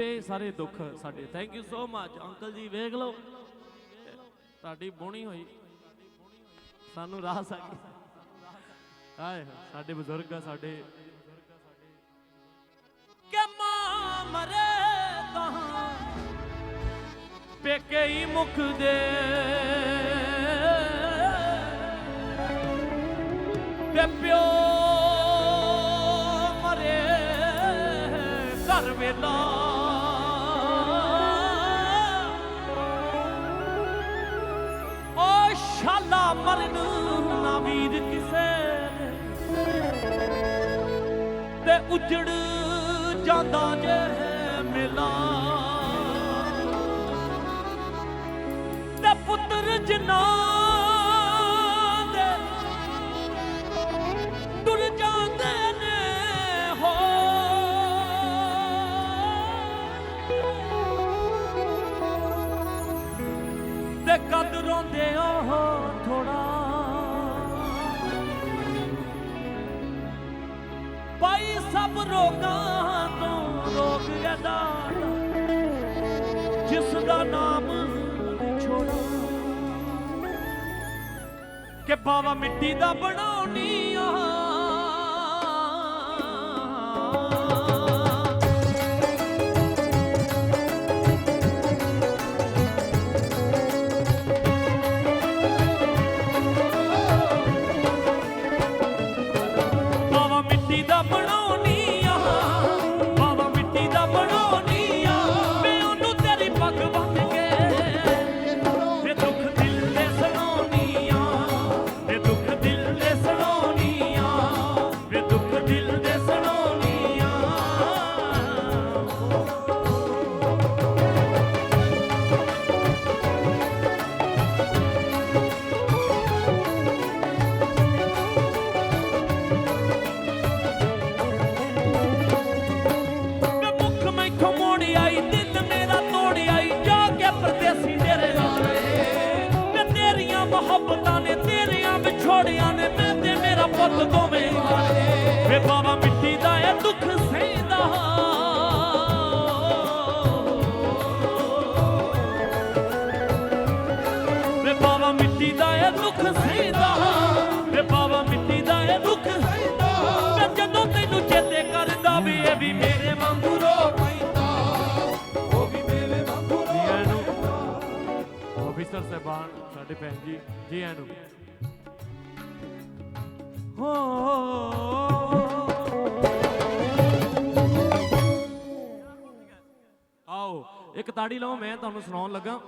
ਇਹ ਸਾਰੇ ਦੁੱਖ ਸਾਡੇ। Thank you so much uncle ji, ਵੇਖ ਲਓ। ਤੁਹਾਡੀ ਬੋਣੀ ਹੋਈ। ਸਾਨੂੰ ਰਾਹ ਸਕੀ ਹਾਏ, ਸਾਡੇ ਬਜ਼ੁਰਗ ਆ, ਸਾਡੇ। ਕਿ ਮਾਂ ਮਰੇ ਤਾਂ ਪੇਕੇ ਹੀ ਮੁਖ ਦੇ ਤੇ ਪਿਓ ਮਰੇ ਘਰ ਵੇਲਾ। ਮਰਨ ਨਾ ਵੀਰ ਕਿਸੇ ਤੇ ਉਜੜ ਜਾਂਦਾ ਜੇ ਮੇਲਾ। ਤੇ ਪੁੱਤਰ ਜਿਨ੍ਹਾਂ ਤੇ ਕਦ ਰੋਂਦੇ ਹੋ ਥੋੜਾ ਪਾਈ ਸਭ ਰੋਗਾਂ ਤੋਂ ਰੋਗ ਇਹਦਾ ਜਿਸ ਦਾ ਨਾਮ ਛੋੜਾ। ਕਿ ਬਾਵਾ ਮਿੱਟੀ ਦਾ ਬਣਾਉਣੀ ਸਹਿੰਦਾ ਵੇ ਬਾਬਾ ਮਿੱਟੀ ਦਾ ਇਹ ਦੁੱਖ। ਸਹਿੰਦਾ ਮੈਂ ਜਦੋਂ ਤੈਨੂੰ ਚੇਤੇ ਕਰਦਾ ਵੀ ਇਹ ਵੀ ਮੇਰੇ ਵਾਂਗੂ ਰੋ ਪੈਂਦਾ ਉਹ ਵੀ ਮੇਰੇ ਵਾਂਗੂ ਰੋ ਪੈਂਦਾ ਆਫੀਸਰ ਸਾਹਿਬਾਨ ਸਾਡੇ ਭੈਣ ਜੀ ਜੀ ਆਇਆਂ ਨੂੰ। ਹੋ। ਆਓ ਇੱਕ ਤਾੜੀ ਲਾਓ ਮੈਂ ਤੁਹਾਨੂੰ ਸੁਣਾਉਣ ਲੱਗਾ।